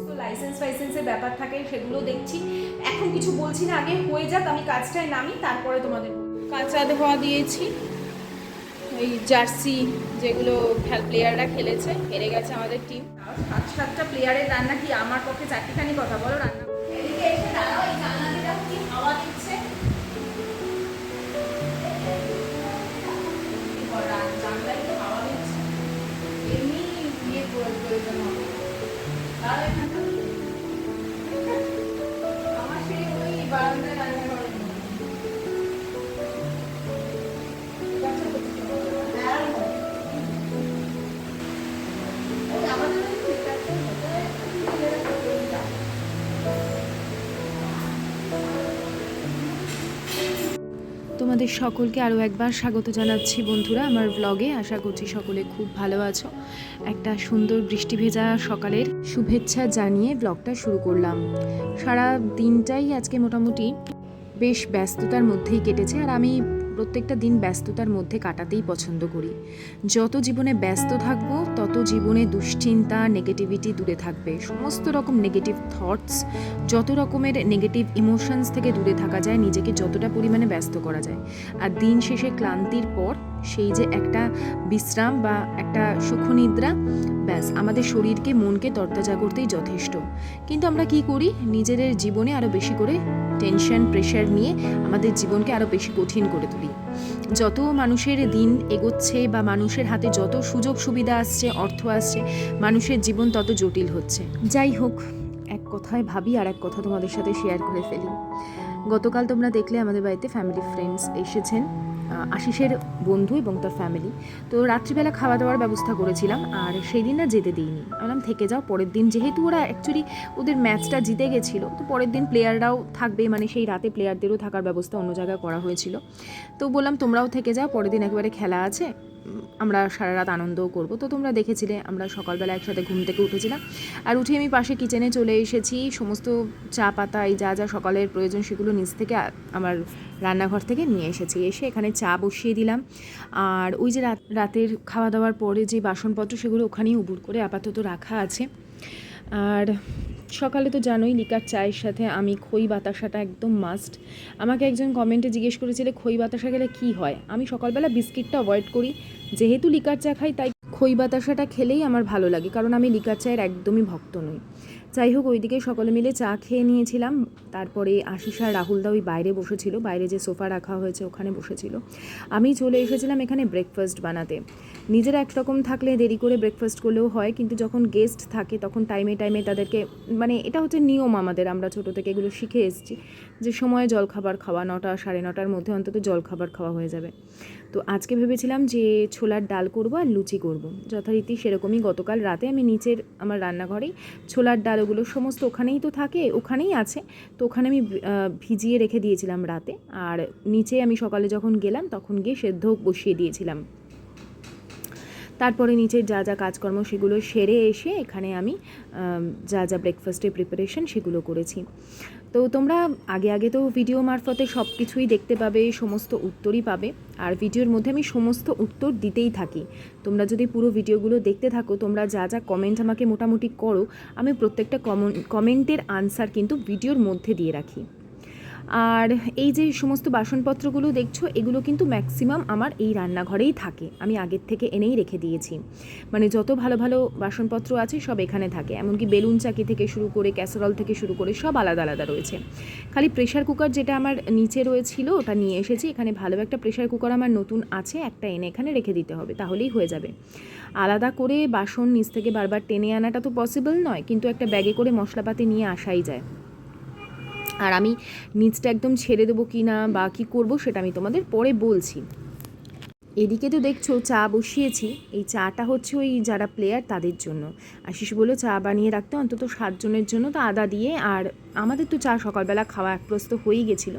সমস্ত লাইসেন্স ফাইসেন্সের ব্যাপার থাকে, সেগুলো দেখছি। এখন কিছু বলছি না, আগে হয়ে যাক, আমি কাজটায় নামি, তারপরে তোমাদের কাঁচা ধোয়া দিয়েছি। এই জার্সি যেগুলো খেল প্লেয়াররা খেলেছে, হেরে গেছে আমাদের টিম সাত সাতটা প্লেয়ারের রান্না কি আমার পক্ষে চারটিখানি কথা বলো? রান্না তোমাদের সকলকে আরও একবার স্বাগত জানাচ্ছি বন্ধুরা আমার ব্লগে আশা করছি সকলে খুব ভালো আছো। একটা সুন্দর বৃষ্টি ভেজা সকালের শুভেচ্ছা জানিয়ে ব্লগটা শুরু করলাম। সারা দিনটাই আজকে মোটামুটি বেশ ব্যস্ততার মধ্যেই কেটেছে। আর আমি প্রত্যেকটা দিন ব্যস্ততার মধ্যে কাটাতেই পছন্দ করি। যত জীবনে ব্যস্ত থাকব, তত জীবনে দুশ্চিন্তা নেগেটিভিটি দূরে থাকবে। সমস্ত রকম নেগেটিভ থটস যত রকমের নেগেটিভ ইমোশনস থেকে দূরে থাকা যায়, নিজেকে যতটা পরিমাণে ব্যস্ত করা যায়। আর দিন শেষে ক্লান্তির পর, সেই যে একটা বিশ্রাম বা একটা সুখনিদ্রা ব্যাস, আমাদের শরীরকে, মনকে তরতাজা করতেই যথেষ্ট। কিন্তু আমরা কি করি? নিজেদের জীবনে আরও বেশি করে টেনশন প্রেশার নিয়ে আমাদের জীবনকে আরও বেশি কঠিন করে তুলি। যত মানুষের দিন এগোচ্ছে বা মানুষের হাতে যত সুযোগ সুবিধা আসছে, অর্থ আসছে, মানুষের জীবন তত জটিল হচ্ছে। যাই হোক, এক কথায় ভাবি আর এক কথা তোমাদের সাথে শেয়ার করে ফেলি। গতকাল তোমরা দেখলে আমাদের বাড়িতে ফ্যামিলি ফ্রেন্ডস এসেছেন আশিসের বন্ধু এবং তার ফ্যামিলি তো রাত্রিবেলা খাওয়া দাওয়ার ব্যবস্থা করেছিলাম, আর সেই দিন না যেতে দিইনি। বললাম, থেকে যাও, পরের দিন। যেহেতু ওরা অ্যাকচুয়ালি ওদের ম্যাচটা জিতে গেছিল, তো পরের দিন প্লেয়াররাও থাকবে মানে সেই রাতে প্লেয়ারদেরও থাকার ব্যবস্থা অন্য জায়গায় করা হয়েছিল। তো বললাম, তোমরাও থেকে যাও, পরের দিন একেবারে খেলা আছে। আমরা সারা রাত আনন্দও করব। তো তোমরা দেখেছিলে, আমরা সকালবেলা একসাথে ঘুম থেকে উঠেছিলাম। আর উঠে আমি পাশে কিচেনে চলে এসেছি। সমস্ত চা পাতা, এই যা যা সকালের প্রয়োজন সেগুলো নিচ থেকে আমার রান্নাঘর থেকে নিয়ে এসেছি। এসে এখানে চা বসিয়ে দিলাম। আর ওই যে রাত রাতের খাওয়া দাওয়ার পরে যে বাসনপত্র সেগুলো ওখানেই উবুর করে আপাতত রাখা আছে। আর সকালে তো জানোই লিকার চায়ের সাথে আমি খই বাতাসাটা একদম মাস্ট আমাকে একজন কমেন্টে জিজ্ঞেস করেছিল, খই বাতাসা গেলে কী হয়? আমি সকালবেলা বিস্কিটটা অ্যাভয়েড করি। যেহেতু লিকার চা খাই, তাই খই বাতাসাটা খেলেই আমার ভালো লাগে, কারণ আমি লিকার চায়ের একদমই ভক্ত নই। যাই হোক, ওইদিকে সকলে মিলে চা খেয়ে নিয়েছিলাম। তারপরে আশিস রাহুলদা ওই বাইরে বসেছিল, বাইরে যে সোফা রাখা হয়েছে ওখানে বসেছিল। আমি চলে এসেছিলাম এখানে ব্রেকফাস্ট বানাতে। নিজেরা একরকম থাকলে দেরি করে ব্রেকফাস্ট করলেও হয়, কিন্তু যখন গেস্ট থাকে তখন টাইমে টাইমে তাদেরকে মানে এটা হচ্ছে নিয়ম আমাদের, আমরা ছোটো থেকে এগুলো শিখে এসেছি যে সময়ে জলখাবার খাওয়া, নটা সাড়ে নটার মধ্যে অন্তত জলখাবার খাওয়া হয়ে যাবে। তো আজকে ভেবেছিলাম যে ছোলার ডাল করব আর লুচি করব। যথারীতি সেরকমই গতকাল রাতে আমি নিচের আমার রান্নাঘরেই ছোলার ডাল, ওগুলো সমস্ত ওখানেই তো থাকে, ওখানেই আছে। তো ওখানে আমি ভিজিয়ে রেখে দিয়েছিলাম রাতে। আর নিচে আমি সকালে যখন গেলাম তখন গিয়ে সেদ্ধ বসিয়ে দিয়েছিলাম। তারপরে নিচের যা যা কাজকর্ম সেগুলো সেরে এসে এখানে আমি যা যা ব্রেকফাস্টের প্রিপারেশন সেগুলো করেছি। তো তোমরা আগে আগে তো ভিডিও মারফতে সব কিছুই দেখতে পাবে, সমস্ত উত্তরই পাবে। আর ভিডিওর মধ্যে আমি সমস্ত উত্তর দিতেই থাকি। তোমরা যদি পুরো ভিডিওগুলো দেখতে থাকো, তোমরা যা যা কমেন্ট আমাকে মোটামুটি করো, আমি প্রত্যেকটা কমন কমেন্টের আনসার কিন্তু ভিডিওর মধ্যে দিয়ে রাখি। আর এই যে সমস্ত বাসনপত্রগুলো দেখছ, এগুলো কিন্তু ম্যাক্সিমাম আমার এই রান্নাঘরেই থাকে। আমি আগের থেকে এনেই রেখে দিয়েছি। মানে যত ভালো ভালো বাসনপত্র আছে সব এখানে থাকে। এমনকি বেলুন চাকি থেকে শুরু করে ক্যাসারল থেকে শুরু করে সব আলাদা আলাদা রয়েছে। খালি প্রেশার কুকার যেটা আমার নিচে রয়েছিল, ওটা নিয়ে এসেছি। এখানে ভালো একটা প্রেশার কুকার আমার নতুন আছে, একটা এনে এখানে রেখে দিতে হবে, তাহলেই হয়ে যাবে। আলাদা করে বাসন নিচ থেকে বারবার টেনে আনাটা তো পসিবল নয়, কিন্তু একটা ব্যাগে করে মশলাপাতি নিয়ে আসাই যায়। আর আমি নিচটা একদম ছেড়ে দেবো কি না বা কী করব সেটা আমি তোমাদের পরে বলছি। এদিকে তো দেখছ চা বসিয়েছি, এই চাটা হচ্ছে ওই যারা প্লেয়ার তাদের জন্য। আশিস বলল, চা বানিয়ে রাখতে অন্তত সাতজনের জন্য তো আদা দিয়ে, আর আমাদের তো চা সকালবেলা খাওয়া এক প্রস্ত হয়েই গেছিল।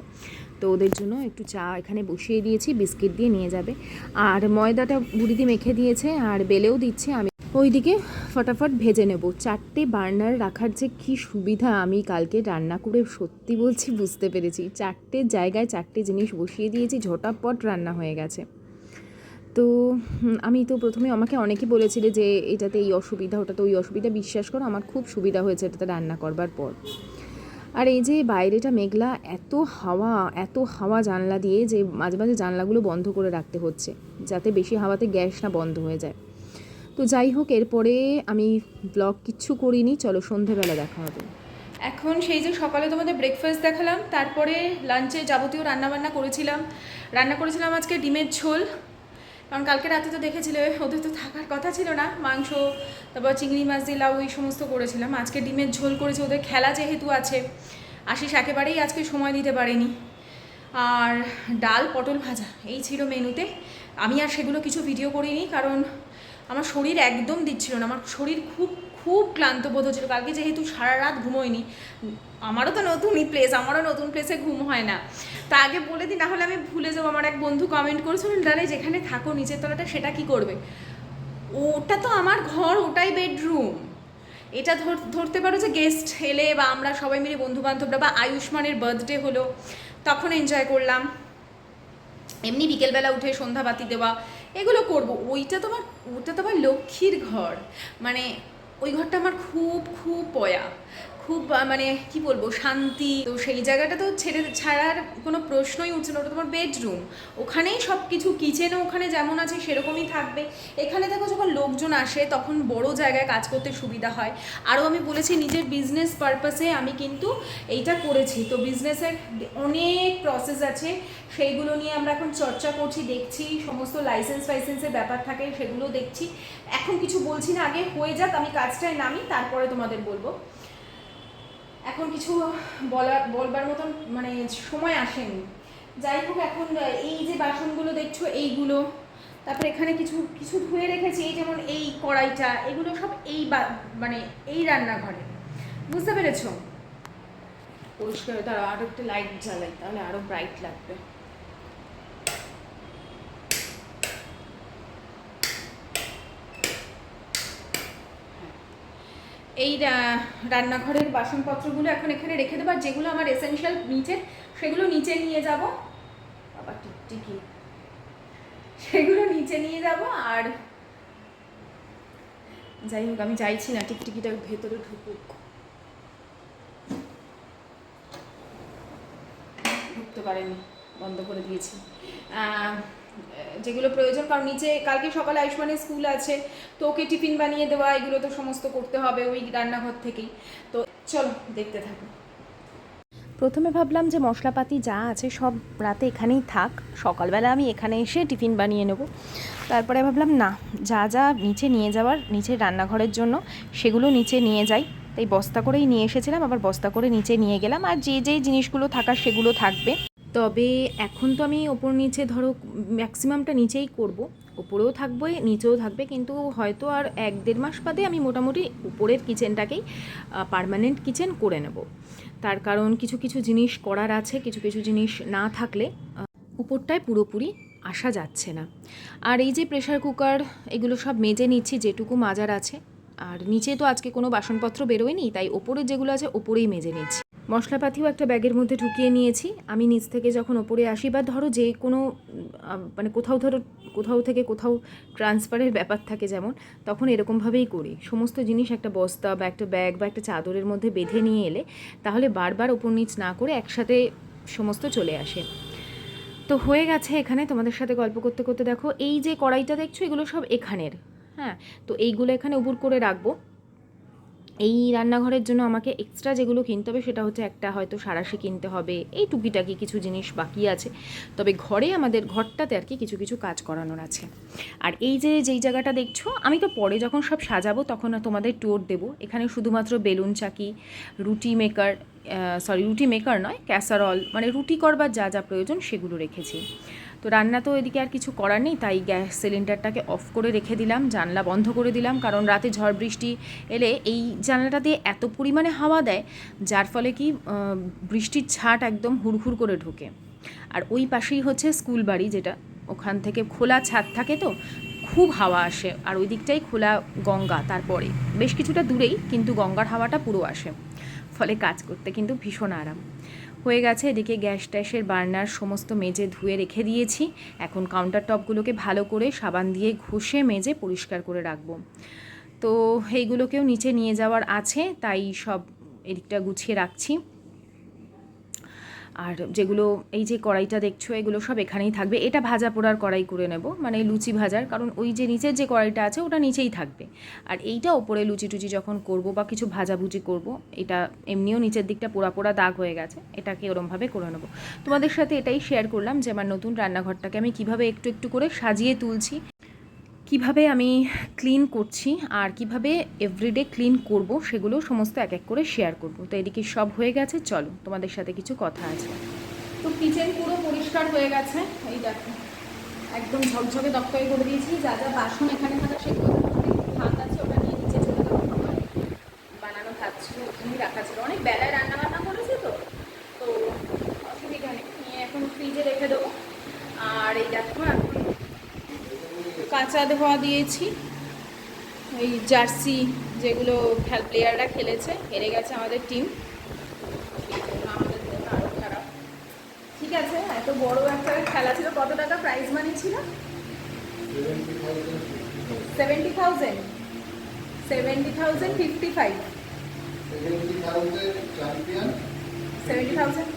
তো ওদের জন্য একটু চা এখানে বসিয়ে দিয়েছি, বিস্কিট দিয়ে নিয়ে যাবে। আর ময়দাটা বুড়িদি মেখে দিয়েছে, আর বেলেও দিচ্ছে, আমি ওইদিকে ফটাফট ভেজে নেব। চারটে বার্নার রাখার যে কী সুবিধা আমি কালকে রান্না করে সত্যি বলছি বুঝতে পেরেছি। চারটে জায়গায় চারটে জিনিস বসিয়ে দিয়েছি, ঝটাপট রান্না হয়ে গেছে। তো আমি তো প্রথমে আমাকে অনেকে বলেছিলে যে এটাতে এই অসুবিধা, ওটাতে ওই অসুবিধা, বিশ্বাস করো, আমার খুব সুবিধা হয়েছে এটাতে রান্না করবার পর। আর এই যে বাইরেটা মেঘলা, এত হাওয়া এত হাওয়া জানলা দিয়ে যে মাঝে মাঝে জানলাগুলো বন্ধ করে রাখতে হচ্ছে, যাতে বেশি হাওয়াতে গ্যাস না বন্ধ হয়ে যায়। তো যাই হোক, এরপরে আমি ব্লগ কিচ্ছু করিনি, চলো সন্ধেবেলা দেখা হবে। এখন সেই যে সকালে তোমাদের ব্রেকফাস্ট দেখালাম, তারপরে লাঞ্চে যাবতীয় রান্নাবান্না করেছিলাম। রান্না করেছিলাম আজকে ডিমের ঝোল, কারণ কালকে রাতে তো দেখেছিলে, ওদের তো থাকার কথা ছিল না। মাংস, তারপর চিংড়ি মাছ দিয়ে লাউ, এই সমস্ত করেছিলাম। আজকে ডিমের ঝোল করেছি, ওদের খেলা যেহেতু আছে, আশিস একেবারেই আজকে সময় দিতে পারেনি। আর ডাল পটল ভাজা, এই ছিল মেনুতে। আমি আর সেগুলো কিছু ভিডিও করিনি, কারণ আমার শরীর একদম দিচ্ছিল না, আমার শরীর খুব খুব ক্লান্ত বোধ হচ্ছিল। কালকে যেহেতু সারা রাত ঘুমোয়নি আমারও তো নতুনই প্লেস আমারও নতুন প্লেসে ঘুম হয় না। তা আগে বলে দিই, না হলে আমি ভুলে যাব। আমার এক বন্ধু কমেন্ট করেছিল ডালে যেখানে থাকো, নিচের তলাটা সেটা কি করবে? ওটা তো আমার ঘর, ওটাই বেডরুম এটা ধর- ধরতে পারো যে গেস্ট এলে বা আমরা সবাই মিলে বন্ধু বান্ধবরা বা আয়ুষ্মানের বার্থডে হলো, তখন এনজয় করলাম। এমনি বিকেলবেলা উঠে সন্ধ্যাবাতি দেওয়া, এগুলো করব। ওইটা তো আমার, ওটা তো আমার লক্ষ্মীর ঘর। মানে ওই ঘরটা আমার খুব খুব পয়া। খুব মানে কি বলব, শান্তি। তো সেই জায়গাটা তো ছেড়ে ছাড়ার কোনো প্রশ্নই উঠছে না। ওটা তোমার বেডরুম ওখানেই সব কিছু কিচেনও ওখানে যেমন আছে সেরকমই থাকবে। এখানে দেখো যখন লোকজন আসে, তখন বড় জায়গায় কাজ করতে সুবিধা হয়। আরও আমি বলেছি, নিজের বিজনেস পারপাসে আমি কিন্তু এইটা করেছি। তো বিজনেসের অনেক প্রসেস আছে। সেইগুলো নিয়ে আমরা এখন চর্চা করছি, দেখছি। সমস্ত লাইসেন্স ফাইসেন্সের ব্যাপার থাকে, সেগুলো দেখছি। এখন কিছু বলছি না, আগে হয়ে যাক, আমি কাজটায় নামি, তারপরে তোমাদের বলব। এখন কিছু বলার, বলবার মতন মানে সময় আসেনি। যাই হোক, এখন এই যে বাসনগুলো দেখছ, এইগুলো, তারপর এখানে কিছু কিছু ধুয়ে রেখেছি, এই যেমন এই কড়াইটা, এগুলো সব এই মানে এই রান্নাঘরে। বুঝতে পেরেছ? পরিষ্কার আরও আরও একটা লাইট জ্বালাই, তাহলে আরও ব্রাইট লাগবে। এই রান্নাঘরের বাসনপত্রগুলো এখন এখানে রেখে দেবো, আর যেগুলো আমার এসেনশিয়াল নিচে, সেগুলো নিচে নিয়ে যাব। বাবা টিকটিকি সেগুলো নিচে নিয়ে যাব, আর যাই হোক, আমি চাইছি না টিকটিকিটা ভেতরে ঢুকুক। ঢুকতে পারেনি। বন্ধ করে দিয়েছি। যেগুলো প্রয়োজন, কারণ নিচে কালকে সকালে আয়ুষ্মানের স্কুল আছে, তো ওকে টিফিন বানিয়ে দেওয়া, এগুলো তো সমস্ত করতে হবে ওই রান্নাঘর থেকেই। তো চলো, দেখতে থাকো। প্রথমে ভাবলাম যে মশলাপাতি যা আছে সব রাতে এখানেই থাক, সকালবেলা আমি এখানে এসে টিফিন বানিয়ে নেব। তারপরে ভাবলাম, না, যা যা নিচে নিয়ে যাওয়ার নিচে রান্নাঘরের জন্য, সেগুলো নিচে নিয়ে যাই। তাই বস্তা করেই নিয়ে এসেছিলাম, আবার বস্তা করে নিচে নিয়ে গেলাম, আর যে যেই জিনিসগুলো থাকার সেগুলো থাকবে। তবে এখন তো আমি ওপর নিচে ধরো ম্যাক্সিমামটা নিচেই করব। ওপরেও থাকবে, নিচেও থাকবে, কিন্তু হয়তো আর এক দেড় মাস বাদে আমি মোটামুটি উপরের কিচেনটাকেই পারমানেন্ট কিচেন করে নেব। তার কারণ কিছু কিছু জিনিস করার আছে, কিছু কিছু জিনিস না থাকলে উপরটায় পুরোপুরি আসা যাচ্ছে না। আর এই যে প্রেশার কুকার এগুলো সব মেজে নিচ্ছি, যেটুকু মাজার আছে। আর নিচে তো আজকে কোনো বাসনপত্র বেরোয়নি, তাই ওপরে যেগুলো আছে, ওপরেই মেজে নিচ্ছি। মশলাপাতিও একটা ব্যাগের মধ্যে ঢুকিয়ে নিয়েছি। আমি নিচ থেকে যখন ওপরে আসি বা ধরো যে কোনো মানে কোথাও ধরো, কোথাও থেকে কোথাও ট্রান্সফারের ব্যাপার থাকে যেমন, তখন এরকমভাবেই করি। সমস্ত জিনিস একটা বস্তা বা একটা ব্যাগ বা একটা চাদরের মধ্যে বেঁধে নিয়ে এলে, তাহলে বারবার ওপর নিচ না করে একসাথে সমস্ত চলে আসে। তো হয়ে গেছে এখানে, তোমাদের সাথে গল্প করতে করতে দেখো, এই যে কড়াইটা দেখছ, এগুলো সব এখানের। হ্যাঁ তো এইগুলো এখানে উবুর করে রাখব। এই রান্নাঘরের জন্য আমাকে এক্সট্রা যেগুলো কিনতে হবে সেটা হচ্ছে একটা হয়তো সারাশি কিনতে হবে, এই টুকিটাকি কিছু জিনিস বাকি আছে। তবে ঘরে আমাদের ঘরটাতে আর কি কিছু কিছু কাজ করানোর আছে। আর এই যে, যেই জায়গাটা দেখছ, আমি তো পরে যখন সব সাজাবো তখন তোমাদের ট্যুর দেবো। এখানে শুধুমাত্র বেলুন চাকি, রুটি মেকার সরি রুটি মেকার নয় ক্যাসারল মানে রুটি করবার যা যা প্রয়োজন সেগুলো রেখেছি। তো রান্না তো এদিকে আর কিছু করার নেই, তাই গ্যাস সিলিন্ডারটাকে অফ করে রেখে দিলাম, জানলা বন্ধ করে দিলাম, কারণ রাতে ঝড় বৃষ্টি এলে এই জানলাটা দিয়ে এত পরিমাণে হাওয়া দেয়, যার ফলে কি বৃষ্টির ছাট একদম হুড়হুড় করে ঢোকে। আর ওই পাশেই হচ্ছে স্কুল বাড়ি যেটা, ওখান থেকে খোলা ছাদ থাকে তো, খুব হাওয়া আসে, আর ওই দিকটাই খোলা গঙ্গা তারপরে। বেশ কিছুটা দূরেই, কিন্তু গঙ্গার হাওয়াটা পুরো আসে, ফলে কাজ করতে কিন্তু ভীষণ আরাম। হয়ে গেছে, এদিকে গ্যাস ট্যাসের বার্নার সমস্ত মেজে ধুয়ে রেখে দিয়েছি। এখন কাউন্টার টপগুলোকে ভালো করে সাবান দিয়ে ঘষে, মেজে পরিষ্কার করে রাখব। তো এইগুলোকেও নিচে নিয়ে যাওয়ার আছে, তাই সব এদিকটা গুছিয়ে রাখছি। আর যেগুলো এই যে কড়াইটা দেখছ, এগুলো সব এখানেই থাকবে। এটা ভাজা পোড়ার কড়াই করে নেব মানে লুচি ভাজার, কারণ ওই যে নিচের যে কড়াইটা আছে, ওটা নিচেই থাকবে। আর এইটা ওপরে লুচি টুচি যখন করব বা কিছু ভাজাভুজি করব, এটা এমনিও নিচের দিকটা পোড়া পোড়া দাগ হয়ে গেছে, এটাকে ওরমভাবে করে নেব। তোমাদের সাথে এটাই শেয়ার করলাম যে আমার নতুন রান্নাঘরটাকে আমি কীভাবে একটু একটু করে সাজিয়ে তুলছি কীভাবে আমি ক্লিন করছি আর কীভাবে এভরিডে ক্লিন করব সেগুলো সমস্ত এক এক করে শেয়ার করব। তো এদিকে সব হয়ে গেছে, চলো তোমাদের সাথে কিছু কথা আছে। তো কিচেন পুরো পরিষ্কার হয়ে গেছে, এই দেখো। একদম ঝকঝকে দপ্তরে করে দিয়েছি, যা যা বাসন এখানে থাকা সেগুলো ভাত আছে, ওটা নিয়ে নিচে চলে যাব। বানানো ভাত ছিল ওখানেই রাখা ছিল। অনেক বেলায় রান্না বান্না করেছি তো তো অসুবিধা নেই। নিয়ে এখন ফ্রিজে রেখে দেবো। আর এই দেখো কাঁচা ধোয়া দিয়েছি। এই জার্সি যেগুলো খেল প্লেয়াররা খেলেছে, হেরে গেছে আমাদের টিম আমাদের আরও খারাপ। ঠিক আছে, এত বড় একটা খেলা ছিল, কত টাকা প্রাইজ মানি ছিল? Seventy thousand seventy thousand fifty five seventy thousand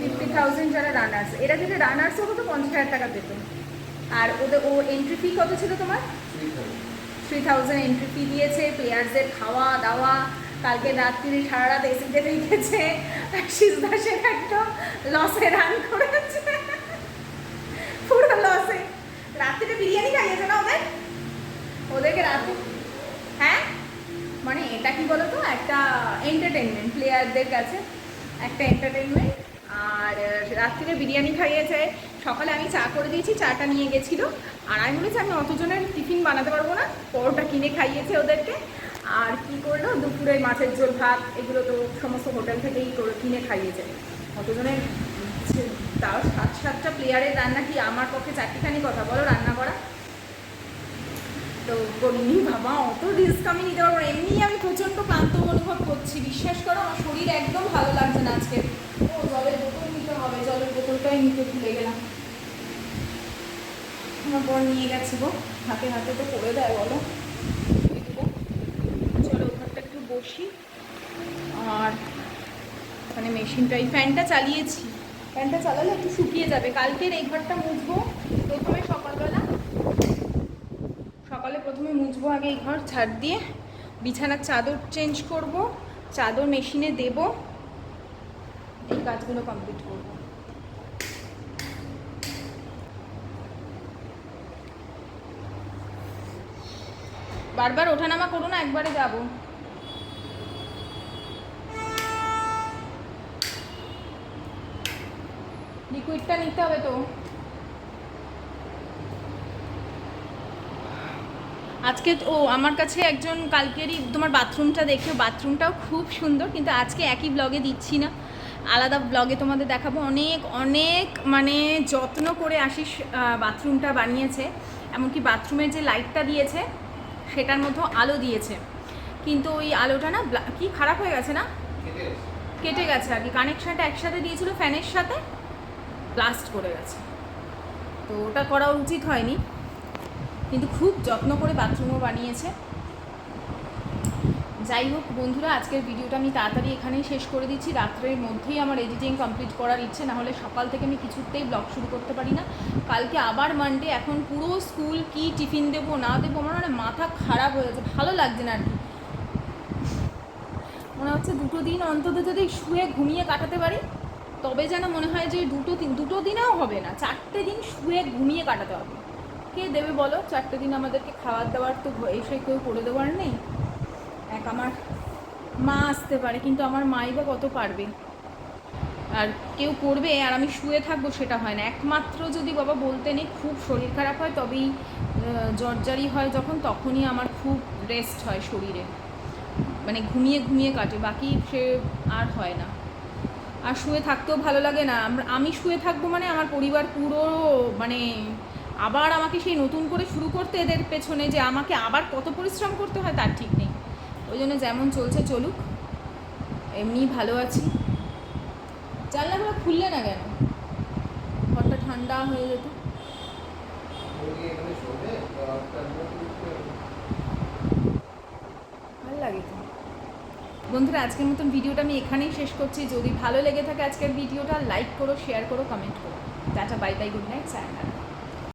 fifty thousand যারা রানার্স এরা যদি পঞ্চাশ হাজার টাকা পেত আর ওদের ও এন্ট্রি ফি কত ছিল তোমার? থ্রি থাউজেন্ড এন্ট্রি ফি দিয়েছে প্লেয়ার্সদের খাওয়া, দাওয়া, কালকে রাত্রি সারা রাত এসিতে রেখেছে আশিস দাসের একটা লসে রান করেছে। পুরো লসে রাত্রিতে বিরিয়ানি খাইয়েছে না ওদের? ওদেরকে রাতে হ্যাঁ? মানে এটা কি বলতো? একটা এন্টারটেনমেন্ট প্লেয়ারদের কাছে, একটা এন্টারটেনমেন্ট আর রাত্রিরে বিরিয়ানি খাইয়েছে সকালে আমি চা করে দিয়েছি, চাটা নিয়ে গেছিল। আর আমি বলেছি, আমি অতজনের টিফিন বানাতে পারব না, পরোটা কিনে খাইয়েছে ওদেরকে। আর কি করল? দুপুরে মাছের ঝোল, ভাত, এগুলো তো সমস্ত হোটেল থেকেই করে কিনে খাইয়েছে। অতজনের তাও সাত, সাতটা প্লেয়ারের রান্না কি আমার পক্ষে চারটিখানি কথা বলো, রান্না করা? তো করিনি বাবা, অত রিস্ক আমি নিতে পারব এমনি আমি প্রচণ্ড ক্লান্ত অনুভব করছি। বিশ্বাস করো, আমার শরীর একদম ভালো লাগছে না আজকে। ও, জলের বোতল নিতে হবে, জলের বোতলটাই নিতে ভুলে আমার বর নিয়ে গেছে গো। হাতে হাতে তো করে দেয় বলো। চলো ওখানটা একটু বসি। আর মানে মেশিনটা এই ফ্যানটা চালিয়েছি। ফ্যানটা চালালে একটু শুকিয়ে যাবে। কালকের এই ঘরটা মুছবো। প্রথমে সকালবেলা। সকালে প্রথমে মুছবো আগে এই ঘর ছাড় দিয়ে। বিছানার চাদর চেঞ্জ করব। চাদর মেশিনে দেব। এই কাজগুলো কমপ্লিট করব। বারবার ওঠানামা করো না একবারে যাব। লিকুইডটা নিতে হবে তো। আজকে ও আমার কাছে একজন কালকেরই তোমার বাথরুমটা দেখে বাথরুমটাও খুব সুন্দর কিন্তু আজকে একই ব্লগে দিচ্ছি না। আলাদা ব্লগে তোমাদের দেখাবো। অনেক অনেক মানে যত্ন করে আহ, বাথরুমটা বানিয়েছে। এমনকি বাথরুমের যে লাইটটা দিয়েছে সেটার মধ্যে আলো দিয়েছে। কিন্তু ওই আলোটা না কি খারাপ হয়ে গেছে না? কেটে গেছে। আর কি। কানেকশানটা একসাথে দিয়েছিল ফ্যানের সাথে ব্লাস্ট করে গেছে। তো ওটা করা উচিত হয়নি। কিন্তু খুব যত্ন করে বাথরুমও বানিয়েছে। যাই হোক বন্ধুরা, আজকের ভিডিওটা আমি তাড়াতাড়ি এখানেই শেষ করে দিচ্ছি। রাত্রের মধ্যেই আমার এডিটিং কমপ্লিট করার ইচ্ছে না হলে সকাল থেকে আমি কিছুতেই ব্লগ শুরু করতে পারি না। কালকে আবার মানডে এখন পুরো স্কুল কি টিফিন দেবো, না দেবো, আমার মানে মাথা খারাপ হয়ে যাচ্ছে ভালো লাগছে না আর কি। মনে হচ্ছে দুটো দিন অন্তত যদি শুয়ে ঘুমিয়ে কাটাতে পারি, তবে যেন মনে হয় যে দুটো দিন দুটো দিনেও হবে না, চারটে দিন শুয়ে ঘুমিয়ে কাটাতে হবে। কে দেবে বলো? চারটে দিন আমাদেরকে খাবার দাবার তো এসে কেউ করে দেওয়ার নেই। এক আমার মা আসতে পারে, কিন্তু আমার মাই বা কত পারবে? আর কেউ করবে আর আমি শুয়ে থাকব সেটা হয় না। একমাত্র যদি বাবা বলতে নেই, খুব শরীর খারাপ হয়, তবেই জর্জারি হয় যখন, তখনই আমার খুব রেস্ট হয় শরীরে। মানে ঘুমিয়ে ঘুমিয়ে কাটে, বাকি সে আর হয় না। আর শুয়ে থাকতেও ভালো লাগে না। আমি শুয়ে থাকব মানে আমার পরিবার পুরো মানে আবার আমাকে সেই নতুন করে শুরু করতে এদের পেছনে যে আমাকে আবার কত পরিশ্রম করতে হয় তার ঠিক নেই। ওই জন্য যেমন চলছে চলুক, এমনি ভালো আছি। জানলাগুলো খুললে না কেন? ঘরটা ঠান্ডা হয়ে যেত। ভালো লাগে তো। বন্ধুরা, আজকের মতন ভিডিওটা আমি এখানেই শেষ করছি। যদি ভালো লেগে থাকে আজকের ভিডিওটা লাইক করো শেয়ার করো কমেন্ট করো। Tata bye bye good night Saina